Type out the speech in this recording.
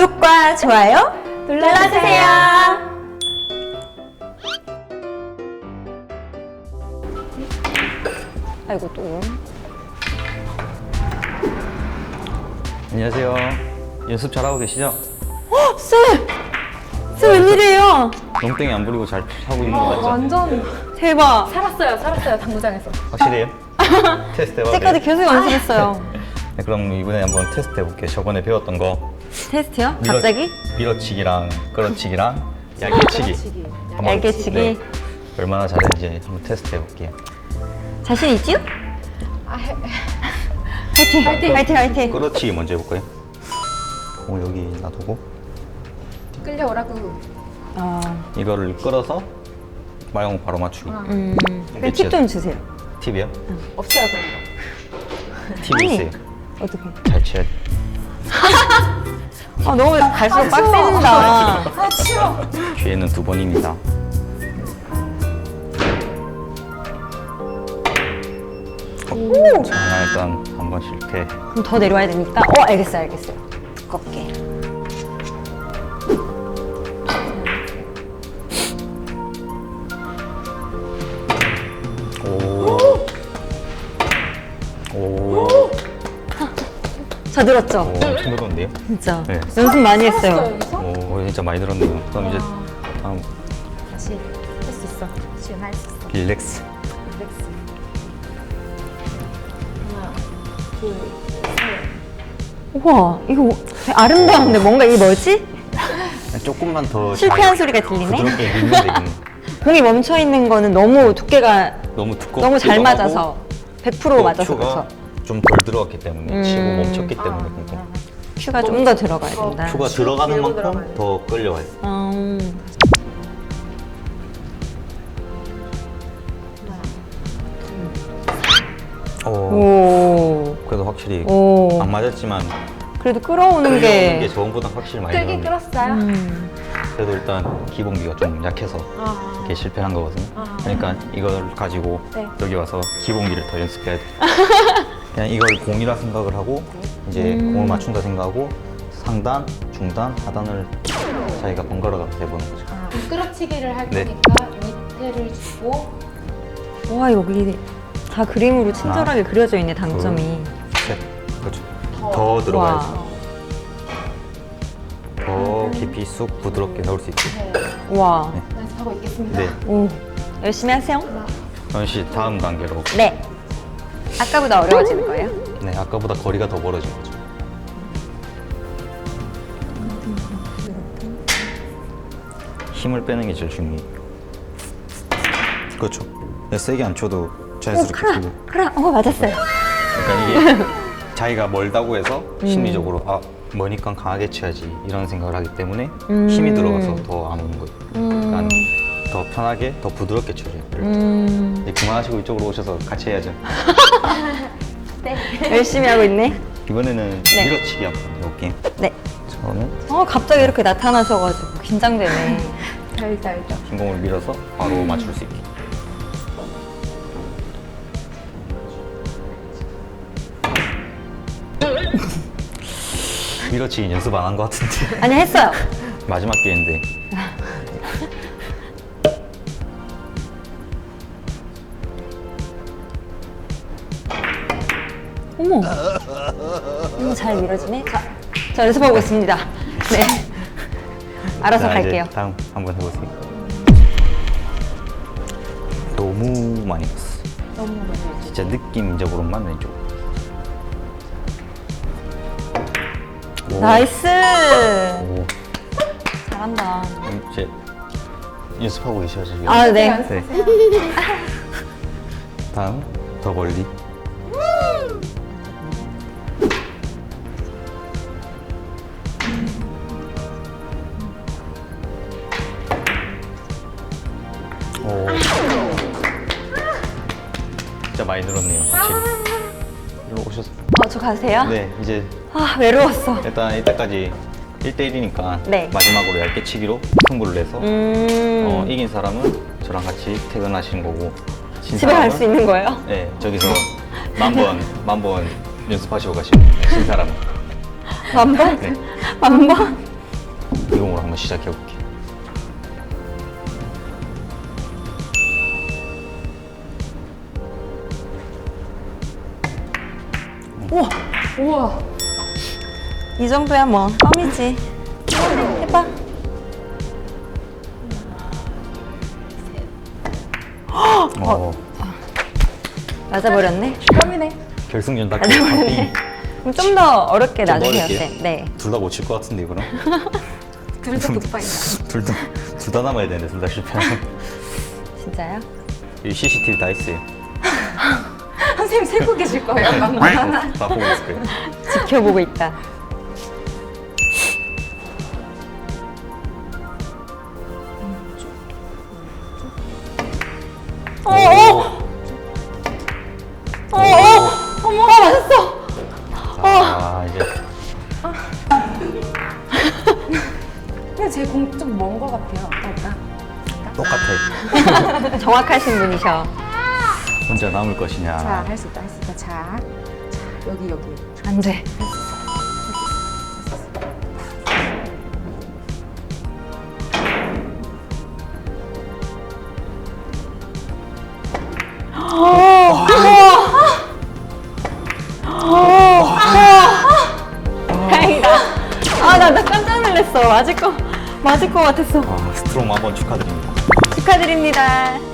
구독과 좋아요 눌러주세요. 아이고 또. 안녕하세요. 연습 잘하고 계시죠? 쌤! 쌤 웬일이에요? 농땡이 안 부리고 잘 하고 있는 거 맞죠? 완전 대박. 살았어요, 살았어요, 당구장에서. 확실해요? 테스트 해봐도 때까지 돼요? 계속 연습했어요. 네, 그럼 이번에 한번 테스트 해볼게요. 저번에 배웠던 거 테스트요? 밀어- 갑자기? 밀어치기랑 끌어치기랑 한번 얄개치기. 네, 얼마나 잘했는지 한번 테스트 해볼게요. 자신 있지요? 아, 해, 화이팅! 화이팅! 화이팅! 화이팅! 끌어치기 먼저 해볼까요? 공 여기 놔두고 끌려오라고. 아, 이거를 끌어서 마용 바로 맞추기. 음. 그럼 팁 좀 주세요. 팁이요? 없어요, 그런 팁이 아니. 있어요. 어떻게? 잘 쳐야 돼. 아, 너무 갈수록 빡세진다. 거. 아, 싫어. 기회는 두 번입니다. 오! 자, 일단 한 번 실패. 그럼 더 내려와야 되니까. 어, 알겠어요, 알겠어요. 두껍게. 늘었죠? 오, 엄청 늘었는데요? 진짜. 네. 연습 많이 했어요. 오, 진짜 많이 늘었네요. 그럼 이제 다음 다시 할 수 있어. 지금 할 수 있어. 릴렉스. 릴렉스. 하나, 둘, 셋. 우와, 이거 되게 아름다운데 뭔가 이게 뭐지? 조금만 더 실패한 잘 소리가 들리네? 부드럽게 밀면 되겠네. 공이 멈춰 있는 거는 너무 두께가 너무 두껍고 너무 잘 맞아서 100% 맞아서 그렇죠. 좀 덜 들어갔기 때문에 음. 치고 멈췄기 때문에 그러니까 큐가 좀 더 들어가야 된다. 큐가 들어가는 만큼 들어가야 돼. 더 끌려와요. 음, 오. 오, 그래도 확실히 오. 안 맞았지만 그래도 끌어오는 끌려오는 게 게. 저번보다 확실히 많이 끌긴. 끌었어요. 음, 그래도 일단 기본기가 좀 약해서 아, 이렇게 실패한 거거든요. 아. 그러니까 이걸 가지고 네. 여기 와서 기본기를 더 연습해야 돼. 그냥 이걸 공이라 생각을 하고 이제 음. 공을 맞춘다 생각하고 상단, 중단, 하단을 자기가 번갈아 가면서 해보는 거죠. 아, 끌어치기를 할 네. 테니까 밑에를 주고 와 여기 다 그림으로 친절하게 그려져 있네 당점이. 셋. 그렇죠. 더. 더 들어가야지. 와. 더 깊이 쑥 부드럽게 넣을 수 있게. 네, 와, 연습하고 있겠습니다. 네. 오, 열심히 하세요.현 씨 다음 단계로. 네. 아까보다 어려워지는 거예요? 네, 아까보다 거리가 더 멀어진 거죠. 힘을 빼는 게 제일 중요해요. 그렇죠. 네, 세게 안 쳐도 오, 자연스럽게 크라, 치고. 크라. 어 맞았어요. 그러니까 이게 자기가 멀다고 해서 음. 심리적으로 아 머니까 강하게 쳐야지 이런 생각을 하기 때문에 음. 힘이 들어가서 더 안 오는 거예요. 음, 그러니까 더 편하게 더 부드럽게 쳐줘요. 음, 이제 그만하시고 이쪽으로 오셔서 같이 해야죠. 열심히 하고 있네. 이번에는 네. 밀어치기 한번 해볼게요. 네. 저는 어 갑자기 이렇게 나타나셔가지고 긴장되네. 알죠, 알죠. 흰 공을 밀어서 바로 맞출 수 있게. 밀어치기 연습 안 한 것 같은데 아니 했어요. 마지막 기회인데 어머. 너무 잘 밀어지네. 자, 저 연습하고 있습니다. 네. 알아서 자, 이제 갈게요. 다음 한번 해보세요. 너무 많이 갔어. 너무 너무. 진짜 느낌적으로만 왼쪽. 오. 나이스. 오. 잘한다. 이제 연습하고 계셔야죠. 지금. 아 네. 네. 다음 더 멀리. 많이 늘었네요. 확실히. 일로 오셔서. 어, 저 가세요? 네, 이제 아 외로웠어. 일단 이때까지 1대1이니까 네. 마지막으로 얇게 치기로 승부를 내서 음. 어, 이긴 사람은 저랑 같이 퇴근하시는 거고 진 집에 갈 사람은- 수 있는 거예요? 네 저기서 만번 만번 연습하시고 가시면 진 사람은 만 번? 네. 만 번? 한번 시작해 볼게. 우와, 우와. 이 정도야 뭐 껌이지. 해봐. 어, 맞아버렸네. 껌이네. 결승전 딱. 그럼 좀 더 어렵게 좀 나중에 어렵게? 할게. 네. 둘다 못 칠 것 같은데 이거랑 둘다 독파이다. 둘다둘 다 남아야 되는데 둘 다 실패하면 진짜요? 이 CCTV 다 있어요. 선생님 세고 계실 거예요, 방금. 다 보고 있을 거예요. 지켜보고 있다. 어, 어, 어, 어, 어머, 아, 맞았어. 자 이제 근데 제 공 좀먼거 같아요. 아까. 똑같아. 정확하신 분이셔. 혼자 남을 것이냐. 자, 할 수 있다, 할 수 있다. 자, 자 여기, 여기. 안 돼. 다행이다. 아, 나, 나 깜짝 놀랐어. 맞을 거, 맞을 거 같았어. 아, 스트롱 한번 축하드립니다. 축하드립니다.